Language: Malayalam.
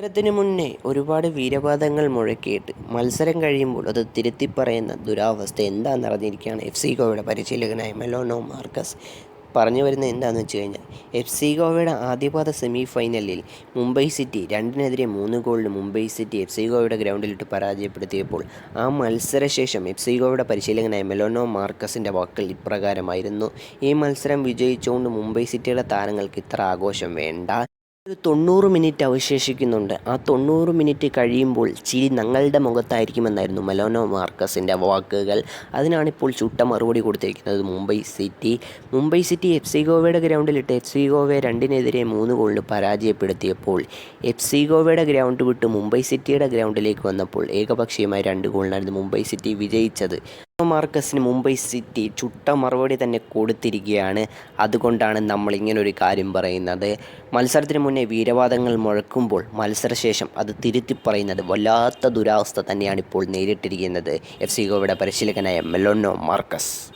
മത്സരത്തിന് മുന്നേ ഒരുപാട് വീരവാദങ്ങൾ മുഴക്കിയിട്ട് മത്സരം കഴിയുമ്പോൾ അത് തിരുത്തി പറയുന്ന ദുരാവസ്ഥ എന്താണെന്ന് അറിഞ്ഞിരിക്കുകയാണ് എഫ് സി ഗോവയുടെ പരിശീലകനായ മെലോനോ മാർക്കസ്. പറഞ്ഞു വരുന്നത് എന്താണെന്ന് വെച്ച് കഴിഞ്ഞാൽ എഫ് സി ഗോവയുടെ ആദ്യപാദ സെമി ഫൈനലിൽ മുംബൈ സിറ്റി രണ്ടിനെതിരെ മൂന്ന് ഗോളിന് മുംബൈ സിറ്റി എഫ് സി ഗോവയുടെ ഗ്രൗണ്ടിലിട്ട് പരാജയപ്പെടുത്തിയപ്പോൾ ആ മത്സരശേഷം എഫ് സി ഗോവയുടെ പരിശീലകനായ മെലോനോ മാർക്കസിന്റെ വാക്കുകൾ ഇപ്രകാരമായിരുന്നു ഈ മത്സരം വിജയിച്ചുകൊണ്ട് മുംബൈ സിറ്റിയുടെ താരങ്ങൾക്ക് ഇത്ര ആഘോഷം വേണ്ട ഒരു തൊണ്ണൂറ് മിനിറ്റ് അവശേഷിക്കുന്നുണ്ട്. ആ തൊണ്ണൂറ് മിനിറ്റ് കഴിയുമ്പോൾ ചിരി ഞങ്ങളുടെ മുഖത്തായിരിക്കുമെന്നായിരുന്നു മലോനോ മാർക്കസിന്റെ വാക്കുകൾ. അതിനാണിപ്പോൾ ചുട്ട മറുപടി കൊടുത്തിരിക്കുന്നത്. Mumbai city. Mumbai city F C ഗോവയുടെ ഗ്രൗണ്ടിലിട്ട് എഫ് സി ഗോവയെ രണ്ടിനെതിരെ മൂന്ന് ഗോളിന് പരാജയപ്പെടുത്തിയപ്പോൾ എഫ് സി ഗോവയുടെ ഗ്രൗണ്ട് വിട്ട് മുംബൈ സിറ്റിയുടെ ഗ്രൗണ്ടിലേക്ക് വന്നപ്പോൾ ഏകപക്ഷീയമായ രണ്ട് ഗോളിനായിരുന്നു മുംബൈ സിറ്റി വിജയിച്ചത്. മാർക്കസിന് മുംബൈ സിറ്റി ചുട്ട മറുപടി തന്നെ കൊടുത്തിരിക്കുകയാണ്. അതുകൊണ്ടാണ് നമ്മൾ ഇങ്ങനൊരു കാര്യം പറയുന്നത്. മത്സരത്തിന് മുന്നേ വീരവാദങ്ങൾ മുഴക്കുമ്പോൾ മത്സരശേഷം അത് തിരുത്തി പറയുന്നത് വല്ലാത്ത ദുരാവസ്ഥ തന്നെയാണ് ഇപ്പോൾ നേരിട്ടിരിക്കുന്നത്. എഫ് സി ഗോവയുടെ പരിശീലകനായ മെലോണോ മാർക്കസ്.